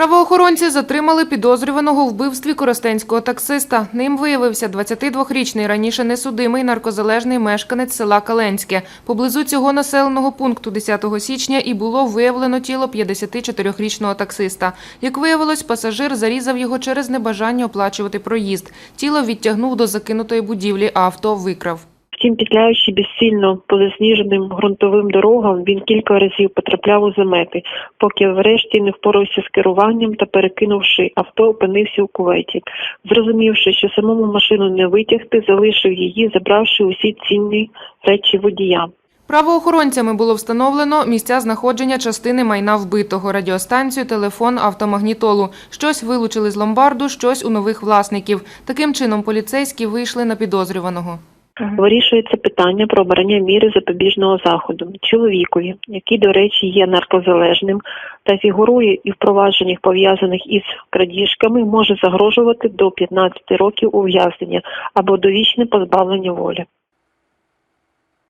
Правоохоронці затримали підозрюваного у вбивстві коростенського таксиста. Ним виявився 22-річний раніше несудимий наркозалежний мешканець села Каленське. Поблизу цього населеного пункту 10 січня і було виявлено тіло 54-річного таксиста. Як виявилось, пасажир зарізав його через небажання оплачувати проїзд. Тіло відтягнув до закинутої будівлі, а авто викрав. Втім, петляючи безсильно по засніженим ґрунтовим дорогам, він кілька разів потрапляв у замети, поки врешті не впорався з керуванням та, перекинувши авто, опинився у куветі. Зрозумівши, що самому машину не витягти, залишив її, забравши усі цінні речі водія. Правоохоронцями було встановлено місця знаходження частини майна вбитого – радіостанцію, телефон, автомагнітолу. Щось вилучили з ломбарду, щось у нових власників. Таким чином поліцейські вийшли на підозрюваного. Вирішується питання про обрання міри запобіжного заходу чоловікові, який, до речі, є наркозалежним та фігурує і в провадженнях пов'язаних із крадіжками, може загрожувати до 15 років ув'язнення або довічне позбавлення волі.